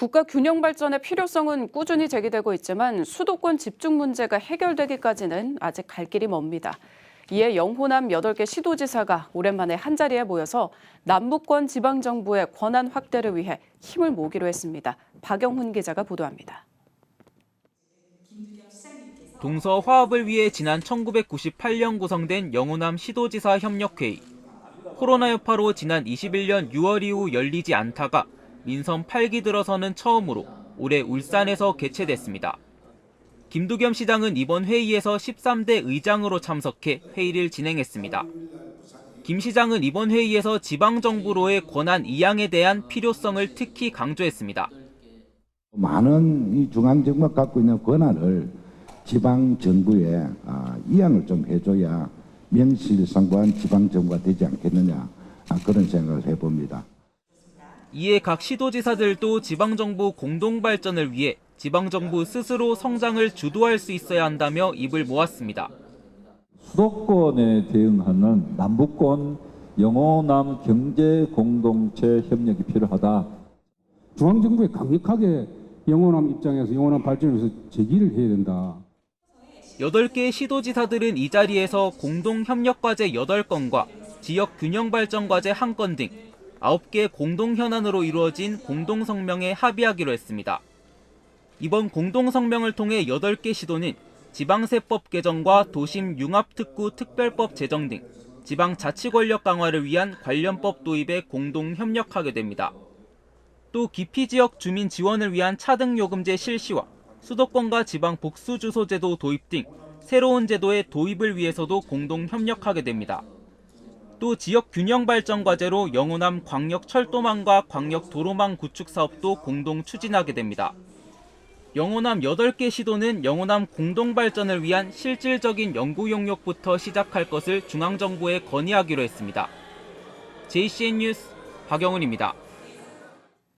국가 균형 발전의 필요성은 꾸준히 제기되고 있지만 수도권 집중 문제가 해결되기까지는 아직 갈 길이 멉니다. 이에 영호남 8개 시도지사가 오랜만에 한자리에 모여서 남부권 지방정부의 권한 확대를 위해 힘을 모기로 했습니다. 박영훈 기자가 보도합니다. 동서 화합을 위해 지난 1998년 구성된 영호남 시도지사 협력회의. 코로나 여파로 지난 21년 6월 이후 열리지 않다가 민선 8기 들어서는 처음으로 올해 울산에서 개최됐습니다. 김두겸 시장은 이번 회의에서 13대 의장으로 참석해 회의를 진행했습니다. 김 시장은 이번 회의에서 지방정부로의 권한 이양에 대한 필요성을 특히 강조했습니다. 많은 이 중앙정부가 갖고 있는 권한을 지방 정부에 아, 이양을 좀 해줘야 명실상부한 지방 정부가 되지 않겠느냐 아, 그런 생각을 해봅니다. 이에 각 시도지사들도 지방정부 공동 발전을 위해 지방정부 스스로 성장을 주도할 수 있어야 한다며 입을 모았습니다. 수도권에 대응하는 남북권 영호남 경제 공동체 협력이 필요하다. 중앙정부에 강력하게 영호남 입장에서 영호남 발전에서 제기를 해야 된다. 8개 시도지사들은 이 자리에서 공동협력과제 8건과 지역균형발전과제 1건 등 9개 공동 현안으로 이루어진 공동 성명에 합의하기로 했습니다. 이번 공동 성명을 통해 8개 시도는 지방세법 개정과 도심 융합특구 특별법 제정 등 지방 자치 권력 강화를 위한 관련법 도입에 공동 협력하게 됩니다. 또 기피 지역 주민 지원을 위한 차등 요금제 실시와 수도권과 지방 복수 주소 제도 도입 등 새로운 제도의 도입을 위해서도 공동 협력하게 됩니다. 또 지역 균형 발전 과제로 영호남 광역 철도망과 광역 도로망 구축 사업도 공동 추진하게 됩니다. 영호남 8개 시도는 영호남 공동 발전을 위한 실질적인 연구 용역부터 시작할 것을 중앙정부에 건의하기로 했습니다. JCN 뉴스 박영훈입니다.